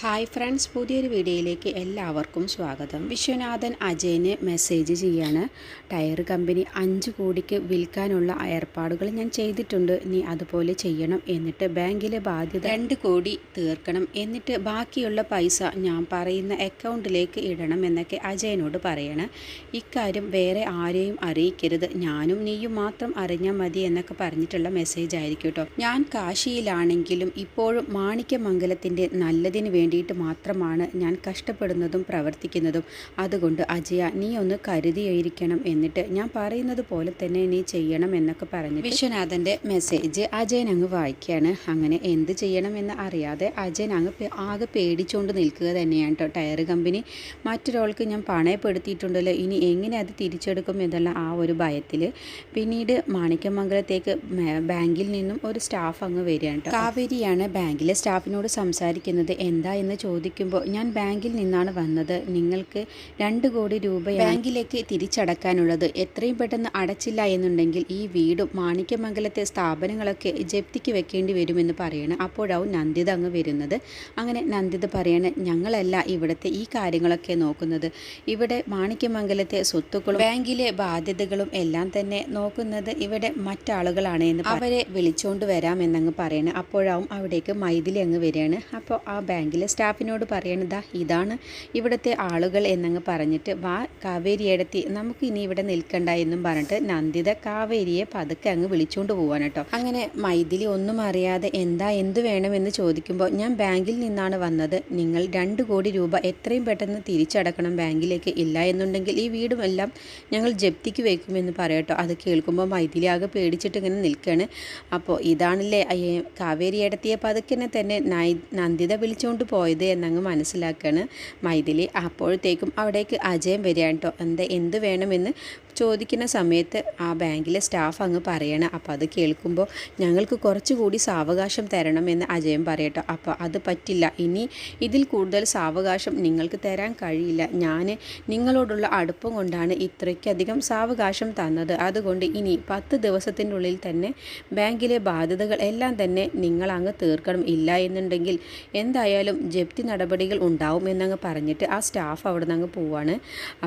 Hi friends പുതിയൊരു വീഡിയോയിലേക്ക് എല്ലാവർക്കും സ്വാഗതം. വിശ്വനാഥൻ അജയന് മെസ്സേജ് ചെയ്യാണ്. ടയർ കമ്പനി അഞ്ച് കോടിക്ക് വിൽക്കാനുള്ള ഏർപ്പാടുകൾ ഞാൻ ചെയ്തിട്ടുണ്ട്. നീ അതുപോലെ ചെയ്യണം എന്നിട്ട് ബാങ്കിലെ ബാധ്യത രണ്ട് കോടി തീർക്കണം എന്നിട്ട് ബാക്കിയുള്ള പൈസ ഞാൻ പറയുന്ന അക്കൗണ്ടിലേക്ക് ഇടണം എന്നൊക്കെ അജയനോട് പറയണം. ഇക്കാര്യം വേറെ ആരെയും അറിയിക്കരുത്. ഞാനും നീയും മാത്രം അറിഞ്ഞാൽ മതി എന്നൊക്കെ പറഞ്ഞിട്ടുള്ള മെസ്സേജ് ആയിരിക്കും കേട്ടോ. ഞാൻ കാശിയിലാണെങ്കിലും ഇപ്പോഴും മാണിക്യമംഗലത്തിന്റെ നല്ലതിന് വേണ്ടിയിട്ട് മാത്രമാണ് ഞാൻ കഷ്ടപ്പെടുന്നതും പ്രവർത്തിക്കുന്നതും. അതുകൊണ്ട് അജയ നീ ഒന്ന് കരുതിയിരിക്കണം എന്നിട്ട് ഞാൻ പറയുന്നത് പോലെ തന്നെ നീ ചെയ്യണം എന്നൊക്കെ പറഞ്ഞു വിശ്വനാഥന്റെ മെസ്സേജ് അജയൻ അങ്ങ് വായിക്കുകയാണ്. അങ്ങനെ എന്ത് ചെയ്യണമെന്ന് അറിയാതെ അജയൻ അങ്ങ് ആകെ പേടിച്ചുകൊണ്ട് നിൽക്കുക തന്നെയാണ് കേട്ടോ ടയർ കമ്പനി മറ്റൊരാൾക്ക് ഞാൻ പണയപ്പെടുത്തിയിട്ടുണ്ടല്ലോ. ഇനി എങ്ങനെ അത് തിരിച്ചെടുക്കും എന്നുള്ള ആ ഒരു ഭയത്തിൽ പിന്നീട് മാണിക്യമംഗലത്തേക്ക് ബാങ്കിൽ നിന്നും ഒരു സ്റ്റാഫ് അങ്ങ് വരികയാണ് കാവേരിയാണ് ബാങ്കിലെ സ്റ്റാഫിനോട് സംസാരിക്കുന്നത്. എന്താ എന്ന് ചോദിക്കുമ്പോൾ ഞാൻ ബാങ്കിൽ നിന്നാണ് വന്നത്. നിങ്ങൾക്ക് രണ്ട് കോടി രൂപ ബാങ്കിലേക്ക് തിരിച്ചടക്കാനുള്ളത്. എത്രയും പെട്ടെന്ന് അടച്ചില്ല എന്നുണ്ടെങ്കിൽ ഈ വീടും മാണിക്യമംഗലത്തെ സ്ഥാപനങ്ങളൊക്കെ ജപ്തിക്ക് വെക്കേണ്ടി വരുമെന്ന് പറയണം. അപ്പോഴാവും നന്ദിത അങ്ങ് വരുന്നത്. അങ്ങനെ നന്ദിത പറയണ ഞങ്ങളല്ല ഇവിടുത്തെ ഈ കാര്യങ്ങളൊക്കെ നോക്കുന്നത്. ഇവിടെ മാണിക്യമംഗലത്തെ സ്വത്തുക്കളും ബാങ്കിലെ ബാധ്യതകളും എല്ലാം തന്നെ നോക്കുന്നത് ഇവിടെ മറ്റാളുകളാണ് എന്ന് അവരെ വിളിച്ചോണ്ട് വരാമെന്നങ്ങ് പറയണം. അപ്പോഴാവും അവിടേക്ക് മൈഥിലി അങ്ങ് വരികയാണ്. അപ്പോൾ ആ ബാങ്കിലെ സ്റ്റാഫിനോട് പറയണതാ ഇതാണ് ഇവിടുത്തെ ആളുകൾ എന്നങ്ങ് പറഞ്ഞിട്ട് വാ കാവേരിയെടുത്തി നമുക്ക് ഇനി ഇവിടെ നിൽക്കണ്ട എന്നും പറഞ്ഞിട്ട് നന്ദിത കാവേരിയെ പതുക്കെ അങ്ങ് വിളിച്ചുകൊണ്ട് പോവാൻ കേട്ടോ. അങ്ങനെ മൈഥിലി ഒന്നും അറിയാതെ എന്താ എന്ത് വേണമെന്ന് ചോദിക്കുമ്പോൾ ഞാൻ ബാങ്കിൽ നിന്നാണ് വന്നത്. നിങ്ങൾ രണ്ട് കോടി രൂപ എത്രയും പെട്ടെന്ന് തിരിച്ചടക്കണം ബാങ്കിലേക്ക് ഇല്ല എന്നുണ്ടെങ്കിൽ ഈ വീടുമെല്ലാം ഞങ്ങൾ ജപ്തിക്ക് വയ്ക്കുമെന്ന് പറയട്ടോ അത് കേൾക്കുമ്പോൾ മൈഥിലി ആകെ പേടിച്ചിട്ട് ഇങ്ങനെ നിൽക്കുകയാണ് അപ്പോൾ ഇതാണല്ലേ കാവേരി ഏടത്തിയെ പതുക്കനെ തന്നെ നന്ദിത വിളിച്ചുകൊണ്ട് പോയത് എന്നങ്ങ് മനസ്സിലാക്കുകയാണ് മൈഥിലി. അപ്പോഴത്തേക്കും അവിടേക്ക് അജയം വരികയാണ് കേട്ടോ എന്താ എന്ത് വേണമെന്ന് ചോദിക്കുന്ന സമയത്ത് ആ ബാങ്കിലെ സ്റ്റാഫ് അങ്ങ് പറയണം അപ്പോൾ അത് കേൾക്കുമ്പോൾ ഞങ്ങൾക്ക് കുറച്ചുകൂടി സാവകാശം എന്ന് അജയം പറയട്ടോ. അപ്പോൾ അത് പറ്റില്ല. ഇനി ഇതിൽ കൂടുതൽ സാവകാശം നിങ്ങൾക്ക് തരാൻ കഴിയില്ല. ഞാൻ നിങ്ങളോടുള്ള അടുപ്പം കൊണ്ടാണ് ഇത്രയ്ക്കധികം സാവകാശം തന്നത്. അതുകൊണ്ട് ഇനി പത്ത് ദിവസത്തിനുള്ളിൽ തന്നെ ബാങ്കിലെ ബാധ്യതകൾ എല്ലാം തന്നെ നിങ്ങൾ അങ്ങ് തീർക്കണം. ഇല്ല എന്നുണ്ടെങ്കിൽ എന്തായാലും ജപ്തി നടപടികൾ ഉണ്ടാവും എന്നങ്ങ് പറഞ്ഞിട്ട് ആ സ്റ്റാഫ് അവിടെ നിന്ന് അങ്ങ് പോവാണ്.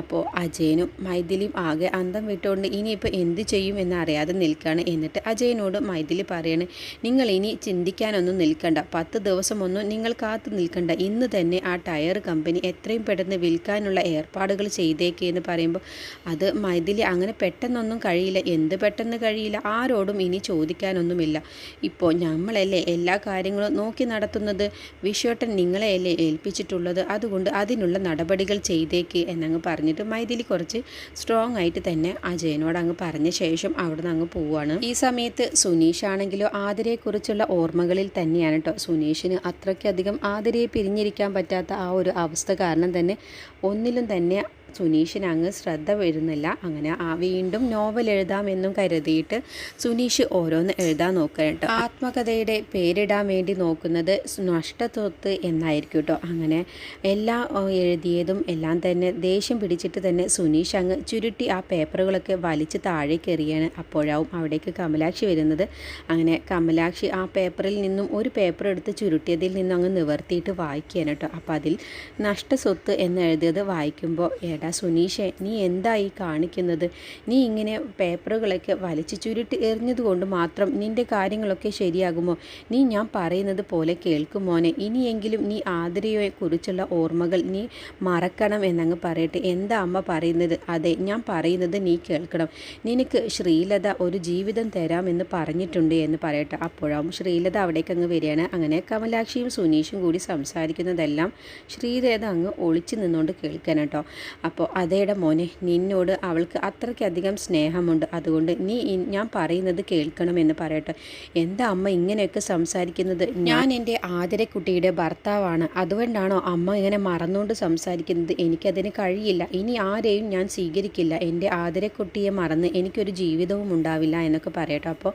അപ്പോൾ അജയനും മൈഥിലിയും ആകെ അന്തം വിട്ടുകൊണ്ട് ഇനിയിപ്പോൾ എന്ത് ചെയ്യും എന്നറിയാതെ നിൽക്കുകയാണ് എന്നിട്ട് അജയനോട് മൈഥിലി പറയാണ് നിങ്ങൾ ഇനി ചിന്തിക്കാനൊന്നും നിൽക്കണ്ട. പത്ത് ദിവസമൊന്നും നിങ്ങൾ കാത്തു നിൽക്കണ്ട. ഇന്ന് തന്നെ ആ ടയർ കമ്പനി എത്രയും പെട്ടെന്ന് വിൽക്കാനുള്ള ഏർപ്പാടുകൾ ചെയ്തേക്ക് എന്ന് പറയുമ്പോൾ അത് മൈഥിലി അങ്ങനെ പെട്ടെന്നൊന്നും കഴിയില്ല. എന്ത് പെട്ടെന്ന് കഴിയില്ല? ആരോടും ഇനി ചോദിക്കാനൊന്നുമില്ല. ഇപ്പോൾ നമ്മളല്ലേ എല്ലാ കാര്യങ്ങളും നോക്കി നടത്തുന്നത്? വിശ്വട്ടൻ നിങ്ങളെയല്ലേ ഏൽപ്പിച്ചിട്ടുള്ളത്? അതുകൊണ്ട് അതിനുള്ള നടപടികൾ ചെയ്തേക്ക് എന്നങ്ങ് പറഞ്ഞിട്ട് മൈഥിലി കുറച്ച് സ്ട്രോങ് ആയിട്ട് തന്നെ അജയനോട് അങ്ങ് പറഞ്ഞ ശേഷം അവിടെ നിന്ന് അങ്ങ് പോവാണ്. ഈ സമയത്ത് സുനീഷ് ആണെങ്കിലോ ആതിരയെക്കുറിച്ചുള്ള ഓർമ്മകളിൽ തന്നെയാണ് കേട്ടോ സുനീഷിന് അത്രയ്ക്കധികം ആതിരയെ പിരിഞ്ഞിരിക്കാൻ പറ്റാത്ത ആ ഒരു അവസ്ഥ കാരണം തന്നെ ഒന്നിലും തന്നെ സുനീഷിന് അങ്ങ് ശ്രദ്ധ വരുന്നില്ല. അങ്ങനെ ആ വീണ്ടും നോവൽ എഴുതാമെന്നും കരുതിയിട്ട് സുനീഷ് ഓരോന്ന് എഴുതാൻ നോക്കുക കേട്ടോ. ആത്മകഥയുടെ പേരിടാൻ വേണ്ടി നോക്കുന്നത് നഷ്ടത്വത്ത് എന്നായിരിക്കും കേട്ടോ. അങ്ങനെ എല്ലാം എഴുതിയതും എല്ലാം തന്നെ ദേഷ്യം പിടിച്ചിട്ട് തന്നെ സുനീഷ് അങ്ങ് ചുരുട്ടി ആ പേപ്പറുകളൊക്കെ വലിച്ച് താഴേക്ക് എറിയാണ് അപ്പോഴാവും അവിടേക്ക് കമലാക്ഷി വരുന്നത്. അങ്ങനെ കമലാക്ഷി ആ പേപ്പറിൽ നിന്നും ഒരു പേപ്പർ എടുത്ത് ചുരുട്ടിയതിൽ നിന്നും അങ്ങ് നിവർത്തിയിട്ട് വായിക്കുകയാണ് കേട്ടോ. അപ്പോൾ അതിൽ നഷ്ടസ്വത്ത് എന്ന് എഴുതിയത് വായിക്കുമ്പോൾ എടാ സുനീഷെ നീ എന്താ ഈ കാണിക്കുന്നത്? നീ ഇങ്ങനെ പേപ്പറുകളൊക്കെ വലിച്ചു ചുരുട്ടി എറിഞ്ഞതുകൊണ്ട് മാത്രം നിന്റെ കാര്യങ്ങളൊക്കെ ശരിയാകുമോ? നീ ഞാൻ പറയുന്നത് പോലെ കേൾക്കുമോനെ ഇനിയെങ്കിലും നീ ആതിരയെ കുറിച്ചുള്ള ഓർമ്മകൾ നീ മറക്കണം എന്നങ്ങ് പറയട്ടെ. എന്താ അമ്മ പറയുന്നത്? അതെ ഞാൻ പറയുന്നത് നീ കേൾക്കണം. നിനക്ക് ശ്രീലത ഒരു ജീവിതം തരാമെന്ന് പറഞ്ഞിട്ടുണ്ട് എന്ന് പറയട്ടെ. അപ്പോഴാവും ശ്രീലത അവിടേക്ക് അങ്ങ് വരികയാണ്. അങ്ങനെ കമലാക്ഷിയും സുനീഷും കൂടി സംസാരിക്കുന്നതെല്ലാം ശ്രീലത അങ്ങ് ഒളിച്ചു നിന്നുകൊണ്ട് കേൾക്കാൻ കേട്ടോ. അപ്പോൾ അതേടെ മോനെ നിന്നോട് അവൾക്ക് അത്രയ്ക്കധികം സ്നേഹമുണ്ട്. അതുകൊണ്ട് നീ ഞാൻ പറയുന്നത് കേൾക്കണമെന്ന് പറയട്ടെ. എന്താ അമ്മ ഇങ്ങനെയൊക്കെ സംസാരിക്കുന്നത്? ഞാൻ എന്റെ ആതിരക്കുട്ടിയുടെ ഭർത്താവാണ്. അതുകൊണ്ടാണോ അമ്മ ഇങ്ങനെ മറന്നുകൊണ്ട് സംസാരിക്കുന്നത്? എനിക്കതിന് കഴിയില്ല. ഇനി ആരെയും ഞാൻ സ്വീകരിക്കില്ല. എന്റെ ആതിരക്കുട്ടിയെ മറന്ന് എനിക്കൊരു ജീവിതവും ഉണ്ടാവില്ല എന്നൊക്കെ പറയട്ടെ. അപ്പോൾ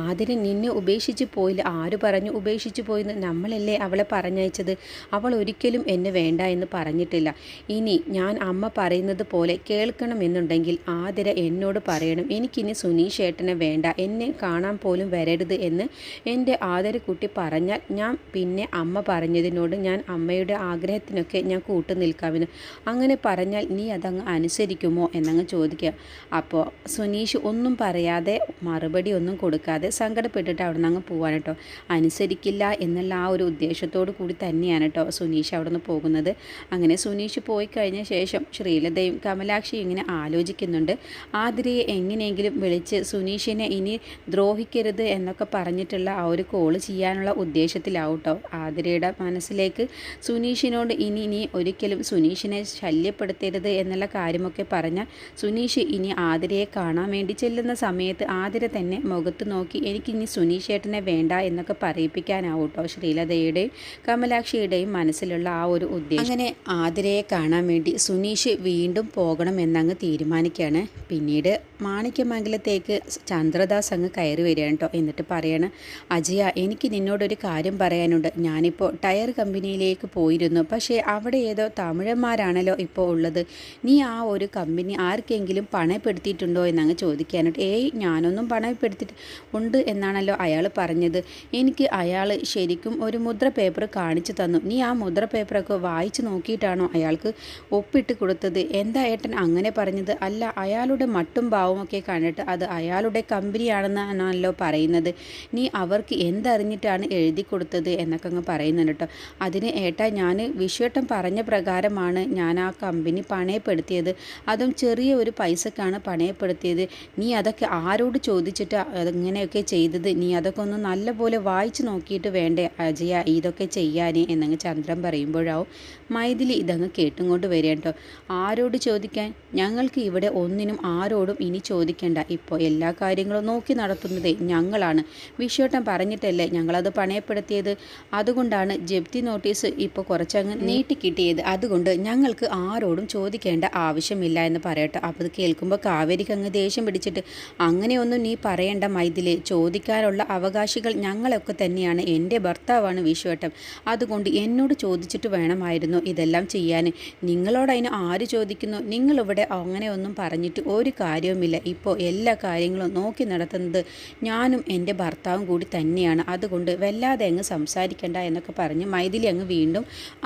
ആതിര നിന്നെ ഉപേക്ഷിച്ച് പോയില്ല. ആര് പറഞ്ഞു ഉപേക്ഷിച്ച് പോയിന്ന്? നമ്മളല്ലേ അവളെ പറഞ്ഞയച്ചത്? അവൾ ഒരിക്കലും എന്നെ വേണ്ട എന്ന് പറഞ്ഞിട്ടില്ല. ഇനി ഞാൻ അമ്മ പറയുന്നത് പോലെ കേൾക്കണമെന്നുണ്ടെങ്കിൽ ആതിര എന്നോട് പറയണം. എനിക്കിനി സുനീഷ് ഏട്ടനെ വേണ്ട. എന്നെ കാണാൻ പോലും വരരുത് എന്ന് എന്റെ ആദരക്കുട്ടി പറഞ്ഞാൽ ഞാൻ പിന്നെ അമ്മ പറഞ്ഞതിനോട് ഞാൻ അമ്മയുടെ ആഗ്രഹത്തിനൊക്കെ ഞാൻ കൂട്ടു നിൽക്കാമെന്ന്. അങ്ങനെ പറഞ്ഞാൽ നീ അതങ്ങ് അനുസരിക്കുമോ എന്നങ്ങ് ചോദിക്കുക. അപ്പോൾ സുനീഷ് ഒന്നും പറയാതെ മറുപടി ഒന്നും കൊടുക്കാതെ സങ്കടപ്പെട്ടിട്ട് അവിടെ നിന്ന് അങ്ങ് പോവാൻ കേട്ടോ. അനുസരിക്കില്ല എന്നുള്ള ആ ഒരു ഉദ്ദേശത്തോടു കൂടി തന്നെയാണ് കേട്ടോ സുനീഷ് അവിടെ നിന്ന് പോകുന്നത്. അങ്ങനെ സുനീഷ് പോയി കഴിഞ്ഞ ശേഷം ശ്രീലതയും കമലാക്ഷി ഇങ്ങനെ ആലോചിക്കുന്നുണ്ട്. ആതിരയെ എങ്ങനെയെങ്കിലും വിളിച്ച് സുനീഷിനെ ഇനി ദ്രോഹിക്കരുത് എന്നൊക്കെ പറഞ്ഞിട്ടുള്ള ആ ഒരു കോൾ ചെയ്യാനുള്ള ഉദ്ദേശത്തിലാവും കേട്ടോ ആതിരയുടെ മനസ്സിലേക്ക് സുനീഷിനോട് ഇനി ഇനി ഒരിക്കലും സുനീഷിനെ ശല്യപ്പെടുത്തരുത് എന്നുള്ള കാര്യമൊക്കെ പറഞ്ഞ സുനീഷ് ഇനി ആതിരയെ കാണാൻ വേണ്ടി ചെല്ലുന്ന സമയത്ത് ആതിര തന്നെ മുഖത്ത് നോക്കി എനിക്കിനി സുനീഷ് ഏട്ടനെ വേണ്ട എന്നൊക്കെ പറയിപ്പിക്കാനാവും കേട്ടോ ശ്രീലതയുടെയും കമലാക്ഷിയുടെയും മനസ്സിലുള്ള ആ ഒരു ഉദ്ദേശം. അങ്ങനെ ആതിരയെ കാണാൻ വേണ്ടി സുനീഷ് വീണ്ടും പോകണമെന്നങ്ങ് തീരുമാനിക്കുകയാണ്. പിന്നീട് മാണിക്യമംഗലത്തേക്ക് ചന്ദ്രദാസ് അങ്ങ് കയറി വരികയാണ് കേട്ടോ എന്നിട്ട് പറയാണ് അജയ എനിക്ക് നിന്നോടൊരു കാര്യം പറയാനുണ്ട്. ഞാനിപ്പോൾ ടയർ കമ്പനിയിലേക്ക് പോയിരുന്നു. പക്ഷേ അവിടെ ഏതോ തമിഴന്മാരാണല്ലോ ഇപ്പോൾ ഉള്ളത്. നീ ആ ഒരു കമ്പനി ആർക്കെങ്കിലും പണയപ്പെടുത്തിയിട്ടുണ്ടോ എന്നങ്ങ് ചോദിക്കാനായിട്ട് ഏയ് ഞാനൊന്നും പണയപ്പെടുത്തിയിട്ട് ഉണ്ട് എന്നാണല്ലോ അയാൾ പറഞ്ഞത്. എനിക്ക് അയാൾ ശരിക്കും ഒരു മുദ്ര പേപ്പർ കാണിച്ചു തന്നു. നീ ആ മുദ്ര പേപ്പറൊക്കെ വായിച്ചു നോക്കിയിട്ടാണോ അയാൾക്ക് ഒപ്പിട്ട് കൊടുത്തത് എന്താ ഏട്ടൻ അങ്ങനെ പറഞ്ഞത്? അല്ല അയാളുടെ മട്ടും ഭാവമൊക്കെ കണ്ടിട്ട് അത് അയാളുടെ കമ്പനിയാണെന്നാണല്ലോ പറയുന്നത്. നീ അവർക്ക് എന്തറിഞ്ഞിട്ടാണ് എഴുതി കൊടുത്തത് എന്നൊക്കെ അങ്ങ് പറയുന്നുണ്ട് കേട്ടോ അതിന് ഏട്ടാ ഞാൻ വിശ്വട്ടം പറഞ്ഞ പ്രകാരമാണ് ഞാൻ ആ കമ്പനി പണയപ്പെടുത്തിയത്. അതും ചെറിയ ഒരു പൈസക്കാണ് പണയപ്പെടുത്തിയത്. നീ അതൊക്കെ ആരോട് ചോദിച്ചിട്ട് അതെങ്ങനെയൊക്കെ ചെയ്തത്? നീ അതൊക്കെ ഒന്ന് നല്ലപോലെ വായിച്ചു നോക്കിയിട്ട് വേണ്ടേ അജയ ഇതൊക്കെ ചെയ്യാൻ എന്നങ്ങ് ചന്ദ്രൻ പറയുമ്പോഴാവും മൈഥിലി ഇതങ്ങ് കേട്ടും കൊണ്ട് വരിക കേട്ടോ ആരോട് ചോദിക്കാൻ? ഞങ്ങൾക്ക് ഇവിടെ ഒന്നിനും ആരോടും ഇനി ചോദിക്കേണ്ട. ഇപ്പോൾ എല്ലാ കാര്യങ്ങളും നോക്കി നടത്തുന്നത് ഞങ്ങളാണ്. വിഷയോട്ടം പറഞ്ഞിട്ടല്ലേ ഞങ്ങളത് പണയപ്പെടുത്തിയത്? അതുകൊണ്ടാണ് ജപ്തി നോട്ടീസ് ഇപ്പോൾ കുറച്ചങ്ങ് നീട്ടിക്കിട്ടിയത്. അതുകൊണ്ട് ഞങ്ങൾക്ക് ആരോടും ചോദിക്കേണ്ട ആവശ്യമില്ല എന്ന് പറയട്ടെ. അപ്പോൾ കേൾക്കുമ്പോൾ കാവേരിക്ക് അങ്ങ് ദേഷ്യം പിടിച്ചിട്ട് അങ്ങനെയൊന്നും നീ പറയേണ്ട മൈതിലെ ചോദിക്കാനുള്ള അവകാശികൾ ഞങ്ങളൊക്കെ തന്നെയാണ്. എന്റെ ഭർത്താവാണ് വിശ്വട്ടം അതുകൊണ്ട് എന്നോട് ചോദിച്ചിട്ട് വേണമായിരുന്നു ഇതെല്ലാം ചെയ്യാൻ. നിങ്ങളോട് അതിന് ആര് ചോദിക്കുന്നു? നിങ്ങളിവിടെ അങ്ങനെയൊന്നും പറഞ്ഞിട്ട് ഒരു കാര്യവുമില്ല. ഇപ്പോൾ എല്ലാ കാര്യങ്ങളും നോക്കി നടത്തുന്നത് ഞാനും എന്റെ ഭർത്താവും കൂടി തന്നെയാണ്. അതുകൊണ്ട് വല്ലാതെ അങ്ങ് സംസാരിക്കണ്ട എന്നൊക്കെ പറഞ്ഞ് മൈഥിലി അങ്ങ് വീണ്ടും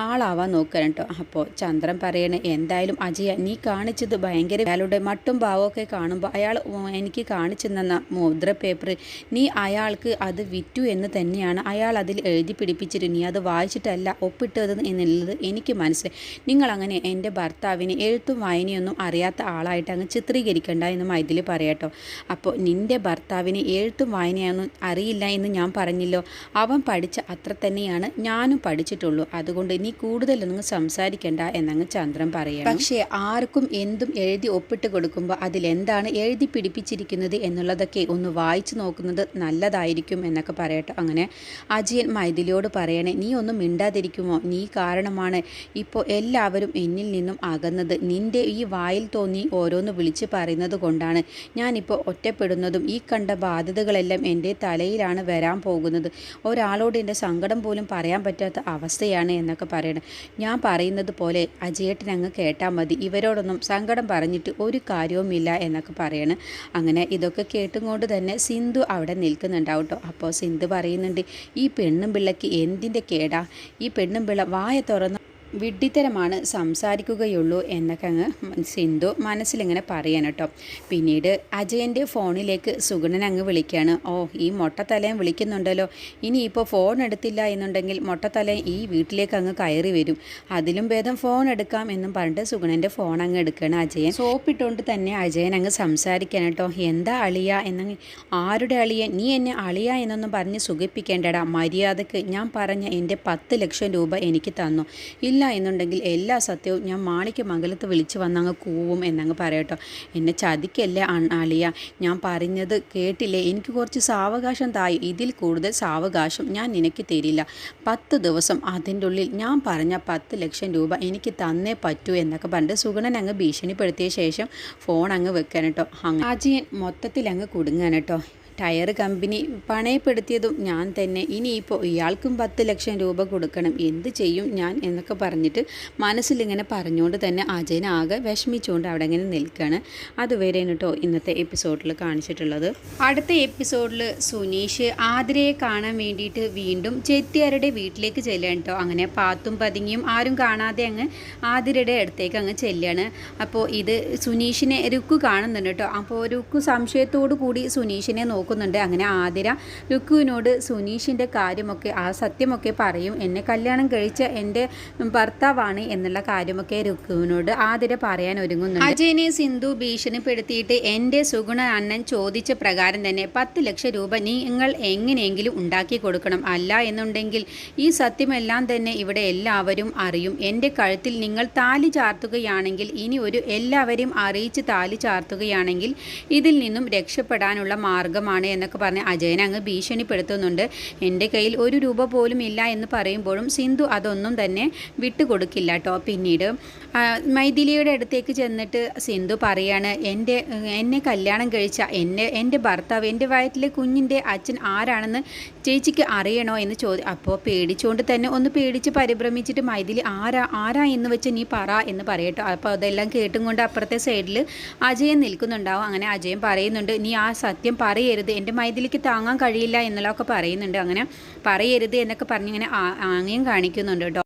ആളാവാൻ നോക്കണം കേട്ടോ. അപ്പോൾ ചന്ദ്രൻ പറയണേ എന്തായാലും അജയ നീ കാണിച്ചത് ഭയങ്കര അയാളുടെ മട്ടും ഭാവമൊക്കെ കാണുമ്പോൾ അയാൾ എനിക്ക് കാണിച്ചു തന്ന മുദ്ര പേപ്പർ നീ അയാൾക്ക് അത് വിറ്റു എന്ന് തന്നെയാണ് അയാൾ അതിൽ എഴുതി പിടിപ്പിച്ചിട്ട് നീ അത് വായിച്ചിട്ടല്ല ഒപ്പിട്ടത് എന്നുള്ളത് എനിക്ക് മനസ്സിലായി. നിങ്ങൾ അങ്ങനെ എന്റെ ഭർത്താവിന് എഴുത്തും വായനയൊന്നും അറിയാത്ത ആളായിട്ട് അങ്ങ് ചിത്രീകരിക്കേണ്ട എന്ന് മൈഥിലി പറയട്ടോ. അപ്പോൾ നിന്റെ ഭർത്താവിന് എഴുത്തും വായനയൊന്നും അറിയില്ല എന്ന് ഞാൻ പറഞ്ഞല്ലോ. അവൻ പഠിച്ച അത്ര തന്നെയാണ് ഞാനും പഠിച്ചിട്ടുള്ളൂ. അതുകൊണ്ട് നീ കൂടുതലൊന്നും സംസാരിക്കണ്ട എന്നങ്ങ് ചന്ദ്രൻ പറയാം പക്ഷേ ആർക്കും എന്തും എഴുതി ഒപ്പിട്ട് കൊടുക്കുമ്പോൾ അതിലെന്താണ് എഴുതി പിടിപ്പിച്ചിരിക്കുന്നത് എന്നുള്ളതൊക്കെ ഒന്ന് വായിച്ചു നോക്കുന്നത് നല്ലതായിരിക്കും എന്നൊക്കെ പറയട്ടോ. അങ്ങനെ അജയൻ മൈഥിലിയോട് പറയണേ നീ ഒന്നും മിണ്ടാതിരിക്കുമോ? നീ കാരണമാണ്. ഇപ്പോൾ എല്ലാവരും എന്നിൽ നിന്നും അകന്നത്. നിന്റെ ഈ വായിൽ തോന്നി ഓരോന്ന് വിളിച്ച് പറയുന്നത് കൊണ്ടാണ് ഞാനിപ്പോൾ ഒറ്റപ്പെടുന്നതും ഈ കണ്ട ബാധ്യതകളെല്ലാം എന്റെ തലയിലാണ് വരാൻ പോകുന്നത്. ഒരാളോട് എന്റെ സങ്കടം പോലും പറയാൻ പറ്റാത്ത അവസ്ഥയാണ് എന്നൊക്കെ പറയണം. ഞാൻ പറയുന്നത് പോലെ അജയേട്ടൻ അങ്ങ് കേട്ടാൽ മതി. ഇവരോടൊന്നും സങ്കടം പറഞ്ഞിട്ട് ഒരു കാര്യവുമില്ല എന്നൊക്കെ പറയണം. അങ്ങനെ ഇതൊക്കെ കേട്ടും കൊണ്ട് തന്നെ സിന്ധു അവിടെ നിൽക്കുന്നുണ്ടാവും കേട്ടോ അപ്പോൾ സിന്ധു പറയുന്നുണ്ട് ഈ പെണ്ണും പിള്ളയ്ക്ക് എന്തിന്റെ കേടാ? ഈ പെണ്ണും പിള്ള വായ തുറന്ന് വിഡ്ഢിത്തരമാണ് സംസാരിക്കുകയുള്ളൂ എന്നൊക്കെ അങ്ങ് സിന്ധു മനസ്സിലിങ്ങനെ പറയാൻ കേട്ടോ. പിന്നീട് അജയന്റെ ഫോണിലേക്ക് സുഗുണൻ അങ്ങ് വിളിക്കുകയാണ്. ഓ ഈ മൊട്ടത്തലയും വിളിക്കുന്നുണ്ടല്ലോ. ഇനിയിപ്പോൾ ഫോൺ എടുത്തില്ല എന്നുണ്ടെങ്കിൽ മൊട്ടത്തലയും ഈ വീട്ടിലേക്ക് അങ്ങ് കയറി വരും. അതിലും ഭേദം ഫോൺ എടുക്കാം എന്നും പറഞ്ഞിട്ട് സുഗുണന്റെ ഫോൺ അങ്ങ് എടുക്കുകയാണ് അജയൻ. സോപ്പിട്ടുകൊണ്ട് തന്നെ അജയൻ അങ്ങ് സംസാരിക്കാൻ കേട്ടോ. എന്താ അളിയ എന്നങ്ങ് ആരുടെ അളിയ? നീ എന്നെ അളിയ എന്നൊന്നും പറഞ്ഞ് സുഖിപ്പിക്കേണ്ടടാ. മര്യാദയ്ക്ക് ഞാൻ പറഞ്ഞ എന്റെ പത്ത് ലക്ഷം രൂപ എനിക്ക് തന്നു. ഇല്ല എന്നുണ്ടെങ്കിൽ എല്ലാ സത്യവും ഞാൻ മാണിക്ക് മംഗലത്ത് വിളിച്ച് വന്നങ്ങ് കൂവും എന്നങ്ങ് പറയട്ടോ എന്നെ ചതിക്കല്ലേ അളിയ? ഞാൻ പറഞ്ഞത് കേട്ടില്ലേ? എനിക്ക് കുറച്ച് സാവകാശം തായി. ഇതിൽ കൂടുതൽ സാവകാശം ഞാൻ നിനക്ക് തരില്ല. പത്ത് ദിവസം അതിന്റെ ഉള്ളിൽ ഞാൻ പറഞ്ഞ പത്ത് ലക്ഷം രൂപ എനിക്ക് തന്നേ പറ്റൂ എന്നൊക്കെ പറഞ്ഞിട്ട് സുഗണൻ അങ്ങ് ഭീഷണിപ്പെടുത്തിയ ശേഷം ഫോൺ അങ്ങ് വെക്കാനട്ടോ അജിയൻ മൊത്തത്തിൽ അങ്ങ് കുടുങ്ങാൻ കേട്ടോ. ടയർ കമ്പനി പണയപ്പെടുത്തിയതും ഞാൻ തന്നെ. ഇനിയിപ്പോൾ ഇയാൾക്കും പത്ത് ലക്ഷം രൂപ കൊടുക്കണം. എന്ത് ചെയ്യും ഞാൻ എന്നൊക്കെ പറഞ്ഞിട്ട് മനസ്സിലിങ്ങനെ പറഞ്ഞുകൊണ്ട് തന്നെ അജയൻ ആകെ വിഷമിച്ചുകൊണ്ട് അവിടെ ഇങ്ങനെ നിൽക്കുകയാണ് അതുവരെ കേട്ടോ ഇന്നത്തെ എപ്പിസോഡിൽ കാണിച്ചിട്ടുള്ളത്. അടുത്ത എപ്പിസോഡിൽ സുനീഷ് ആതിരയെ കാണാൻ വേണ്ടിയിട്ട് വീണ്ടും ചെത്തിയാരുടെ വീട്ടിലേക്ക് ചെല്ലുകയാണ് കേട്ടോ അങ്ങനെ പാത്തും പതുങ്ങിയും ആരും കാണാതെ അങ്ങ് ആതിരയുടെ അടുത്തേക്ക് അങ്ങ് ചെല്ലുകയാണ് അപ്പോൾ ഇത് സുനീഷിനെ രുക്കു കാണുന്നുണ്ട് കേട്ടോ അപ്പോൾ രുക്കു സംശയത്തോടു കൂടി സുനീഷിനെ നോക്കുന്നുണ്ട്. അങ്ങനെ ആതിര രുക്കുവിനോട് സുനീഷിന്റെ കാര്യമൊക്കെ ആ സത്യമൊക്കെ പറയും. എന്നെ കല്യാണം കഴിച്ച എന്റെ ഭർത്താവാണ് എന്നുള്ള കാര്യമൊക്കെ രുക്കുവിനോട് ആതിര പറയാൻ ഒരുങ്ങുന്നുണ്ട്. അജയനെ സിന്ധു ഭീഷണിപ്പെടുത്തിയിട്ട് എന്റെ സുഗുണ അണ്ണൻ ചോദിച്ച പ്രകാരം തന്നെ പത്ത് ലക്ഷം രൂപ നിങ്ങൾ എങ്ങനെയെങ്കിലും ഉണ്ടാക്കി കൊടുക്കണം. അല്ല എന്നുണ്ടെങ്കിൽ ഈ സത്യമെല്ലാം തന്നെ ഇവിടെ എല്ലാവരും അറിയും. എന്റെ കഴുത്തിൽ നിങ്ങൾ താലി ചാർത്തുകയാണെങ്കിൽ ഇനി ഒരു എല്ലാവരെയും അറിയിച്ച് താലി ചാർത്തുകയാണെങ്കിൽ ഇതിൽ നിന്നും രക്ഷപ്പെടാനുള്ള മാർഗമാണ് എന്നൊക്കെ പറഞ്ഞ് അജയൻ അങ്ങ് ഭീഷണിപ്പെടുത്തുന്നുണ്ട്. എന്റെ കയ്യിൽ ഒരു രൂപ പോലും ഇല്ല എന്ന് പറയുമ്പോഴും സിന്ധു അതൊന്നും തന്നെ വിട്ടുകൊടുക്കില്ല കേട്ടോ. പിന്നീട് മൈഥിലിയുടെ അടുത്തേക്ക് ചെന്നിട്ട് സിന്ധു പറയാണ് എന്റെ എന്നെ കല്യാണം കഴിച്ച എന്നെ എന്റെ ഭർത്താവ് എന്റെ വയറ്റിലെ കുഞ്ഞിന്റെ അച്ഛൻ ആരാണെന്ന് ചേച്ചിക്ക് അറിയണോ? എന്ന് ചോദി അപ്പോൾ പേടിച്ചുകൊണ്ട് തന്നെ ഒന്ന് പേടിച്ച് പരിഭ്രമിച്ചിട്ട് മൈഥിലി ആരാ ആരാ എന്ന് വെച്ച് നീ പറ എന്ന് പറയട്ടോ. അപ്പോൾ അതെല്ലാം കേട്ടും കൊണ്ട് അപ്പുറത്തെ സൈഡിൽ അജയൻ നിൽക്കുന്നുണ്ടാവും. അങ്ങനെ അജയൻ പറയുന്നുണ്ട് നീ ആ സത്യം പറയരുത് എന്റെ മൈഥിലിക്ക് താങ്ങാൻ കഴിയില്ല എന്നുള്ളതൊക്കെ പറയുന്നുണ്ട്. അങ്ങനെ പറയരുത് എന്നൊക്കെ പറഞ്ഞിങ്ങനെ ആംഗ്യം കാണിക്കുന്നുണ്ട്. കേട്ടോ